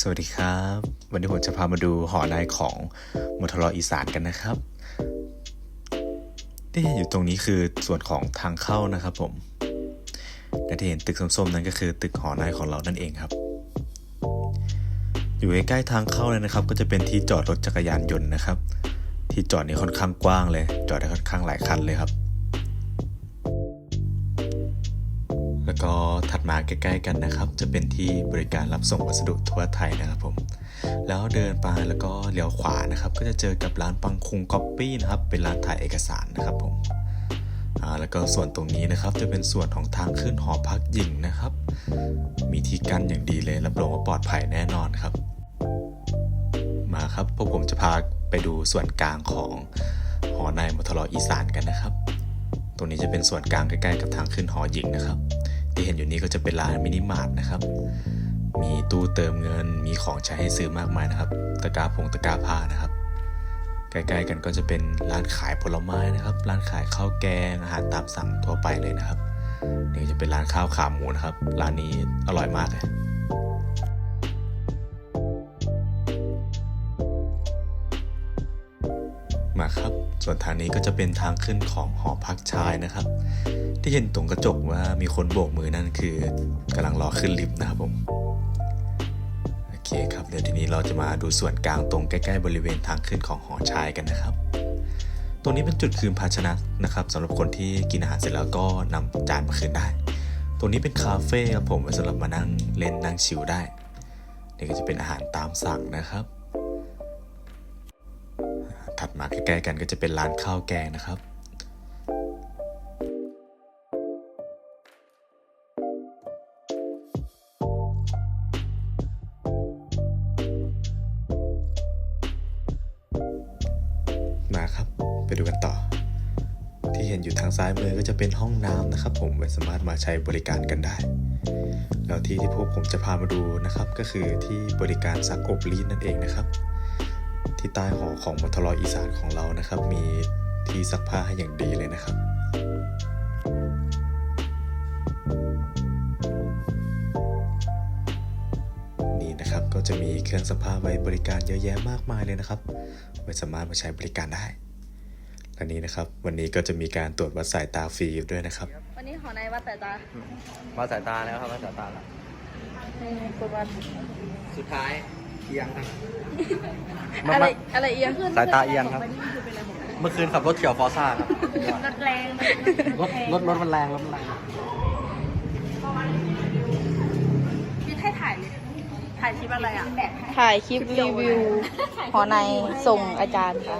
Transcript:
สวัสดีครับ วันนี้ผมจะพามาดูหอในของมทรอีสานกันนะครับที่เห็นอยู่ตรงนี้คือส่วนของทางเข้านะครับผมและที่เห็นตึกส้มๆนั้นก็คือตึกหอในของเรานั่นเองครับ อยู่ใกล้ๆทางเข้าเลยนะครับ ก็จะเป็นที่จอดรถจักรยานยนต์นะครับ ที่จอดนี่ค่อนข้างกว้างเลย จอดได้ค่อนข้างหลายคันเลยครับ แล้วก็ มาใกล้ๆกันนะครับ จะเป็นที่บริการรับส่งวัสดุทั่วไทยนะครับผม แล้วเดินไปแล้วก็เลี้ยวขวานะครับ ก็จะเจอกับร้านปังคุงก๊อปปี้นะครับ เป็นร้านถ่ายเอกสารนะครับผมแล้วก็ส่วนตรงนี้นะครับจะเป็นส่วนของทางขึ้นหอพักหญิงนะครับ มีที่กั้นอย่างดีเลยรับรองว่าปลอดภัยแน่นอนครับ มาครับพวกผมจะพาไปดูส่วนกลางของหอในมทรอีสานกันนะครับ ตรงนี้จะเป็นส่วนกลางใกล้ๆกับทางขึ้นหอหญิงนะครับ ที่เห็นอยู่นี้ก็จะเป็นร้านมินิมาร์ทนะครับ มีตู้เติมเงิน มีของใช้ให้ซื้อมากมายนะครับ ตะกร้าผงตะกร้าผ้านะครับ ใกล้ๆกันก็จะเป็นร้านขายผลไม้นะครับ ร้านขายข้าวแกงอาหารตามสั่งทั่วไปเลยนะครับ นี่จะเป็นร้านข้าวขาหมูนะครับ ร้านนี้อร่อยมากเลยมาครับ ส่วนทางนี้ก็จะเป็นทางขึ้นของหอพักชายนะครับ เห็นตรงกระจกว่ามีคนโบกมือนั่นคือกำลังรอขึ้นลิฟต์นะครับผมโอเคครับเดี๋ยวทีนี้เราจะมาดูส่วนกลางตรงใกล้ๆบริเวณทางขึ้นของหอชายกันนะครับ ตรงนี้เป็นจุดคืนภาชนะนะครับสำหรับคนที่กินอาหารเสร็จแล้วก็นำจานมาคืนได้ ตรงนี้เป็นคาเฟ่ครับผมสำหรับมานั่งเล่นนั่งชิลได้นี่ก็จะเป็นอาหารตามสั่งนะครับ ถัดมาใกล้ๆกันก็จะเป็นร้านข้าวแกงนะครับ ครับ ไปดูกันต่อ ที่เห็นอยู่ทางซ้ายมือก็จะเป็นห้องน้ำนะครับ ผมไว้สามารถมาใช้บริการกันได้ แล้วที่ที่พวกผมจะพามาดูนะครับ ก็คือที่บริการซักอบรีดนั่นเองนะครับ ที่ใต้หอของมทรอีสานของเรานะครับ มีที่ซักผ้าให้อย่างดีเลยนะครับ ก็จะมีเครื่องซักผ้าไว้บริการเยอะแยะมากมายเลยนะครับไว้สามารถมาใช้บริการได้และนี้นะครับ วันนี้ก็จะมีการตรวจวัดสายตาฟรีด้วยนะครับ วันนี้หอในวัดแต่ตาวัดสายตาแล้วครับวัดสายตาแล้วนี่คุณวัดสุดท้ายเอียงครับอะไรอะไรเอียงขึ้นสายตาเอียงครับ เมื่อคืนขับรถเฉียวฟอร์ซ่าครับรถแรงรถรถรถมันแรงรถมันแรง ถ่ายคลิปอะไรอะ ถ่ายคลิปรีวิวหอในส่งอาจารย์ค่ะ